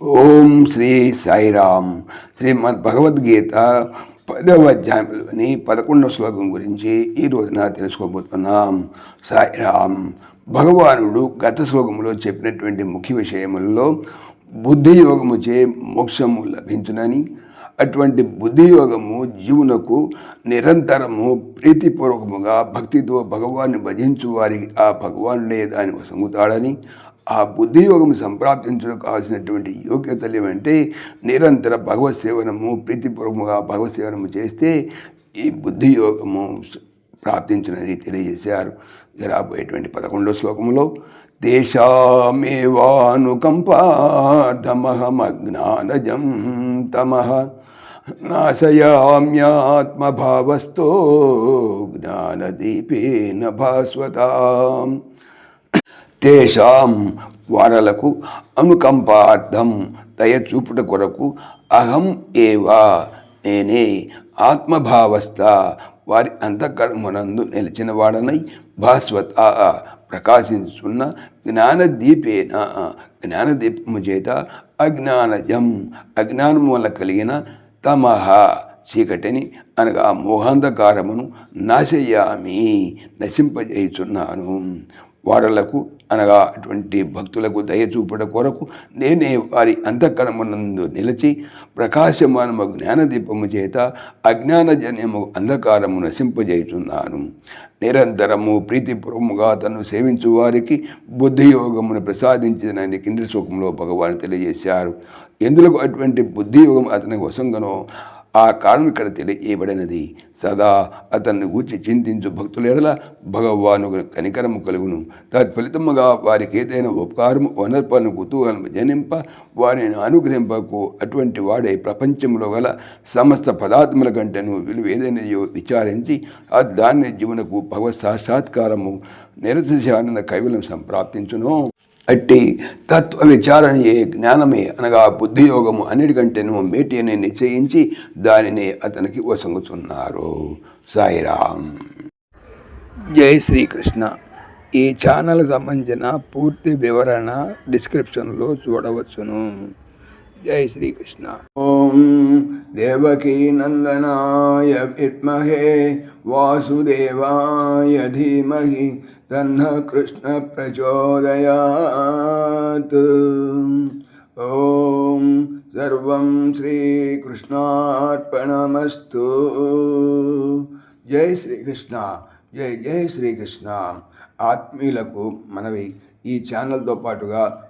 ఓం శ్రీ సాయిరామ్ శ్రీమద్ భగవద్గీత పదవ అధ్యాయంలోని పదకొండవ శ్లోకం గురించి ఈ రోజున తెలుసుకోబోతున్నాం. సాయిరామ్ భగవానుడు గత శ్లోకంలో చెప్పినటువంటి ముఖ్య విషయములలో బుద్ధి యోగముచే మోక్షము లభించునని అటువంటి బుద్ధి యోగము జీవునకు నిరంతరము ప్రీతిపూర్వకముగా భక్తితో భగవాన్ని భజించు వారికి ఆ భగవానుడే దాని వసంగుతాడని ఆ బుద్ధి యోగం సంప్రాప్తించడం కావాల్సినటువంటి యోగ్యతలు ఏమంటే నిరంతర భగవత్ సేవనము ప్రీతిపూర్వకంగా భగవత్ సేవనము చేస్తే ఈ బుద్ధి యోగము ప్రాప్తించునని తెలియజేశారు. రాబోయేటువంటి పదకొండో శ్లోకంలో దేశామేవానుకంపాధమహమజ్ఞానజం తమః నాశయామ్యాత్మభావస్థో జ్ఞానదీపేన భాస్వతాం. తేషాం వారలకు అనుకంపార్థం దయ చూపుట కొరకు అహం ఏవా నేనే ఆత్మభావస్థ. వారి అంతఃకరమునందు నిలిచిన వాడనై భాస్వత ప్రకాశించున్న జ్ఞానదీపేన జ్ఞానదీపము చేత అజ్ఞానజం అజ్ఞానం వల్ల కలిగిన తమహ చీకటిని అనగా మోహాంధకారమును నాశయామి నశింపజేయుచున్నాను. వారలకు అనగా అటువంటి భక్తులకు దయ కొరకు నేనే వారి అంతఃకరమునందు నిలిచి ప్రకాశమానము జ్ఞానదీపము చేత అజ్ఞానజన్యము అంధకారము నశింపజేయుచున్నాను. నిరంతరము ప్రీతిపూర్వముగా తను సేవించు వారికి బుద్ధియోగమును ప్రసాదించిన కింది సుఖంలో భగవాన్ తెలియజేశారు. ఎందులకు అటువంటి బుద్ధియోగం అతనికి వసంగనో? ఆ కారణం ఇక్కడ తెలియబడినది. సదా అతన్ని గూర్చి చింతించు భక్తుల ఎడల భగవాను కనికరము కలుగును. తత్ఫలితముగా వారికి ఏదైనా ఉపకారము వనర్పను కుతూహలము జనింప వారిని అనుగ్రహింపకు అటువంటి వాడే ప్రపంచంలో గల సమస్త పదార్థముల కంటేను విలువ ఏదైనాయో విచారించి ఆ దాన్ని జీవనకు భగవత్ సాక్షాత్కారము నిరసశానంద కైవలం సంప్రాప్తించును. అట్టి తత్వ విచారణయే జ్ఞానమే అనగా బుద్ధియోగము అన్నిటికంటేను మేటి అని నిశ్చయించి దానిని అతనికి వసంగుతున్నారు. సాయిరామ్. జై శ్రీకృష్ణ. ఈ ఛానల్ సంబంధించిన పూర్తి వివరణ డిస్క్రిప్షన్లో చూడవచ్చును. జై శ్రీకృష్ణ ఓం దేవకీ నందనాయ విద్మహే వాసుదేవాయ ధీమహి తన్న కృష్ణ ప్రచోదయాత్ ఓం సర్వం శ్రీకృష్ణార్పణమస్తు జై శ్రీకృష్ణ జై జై శ్రీకృష్ణ ఆత్మీయులకు మనవి ఈ ఛానల్తో పాటుగా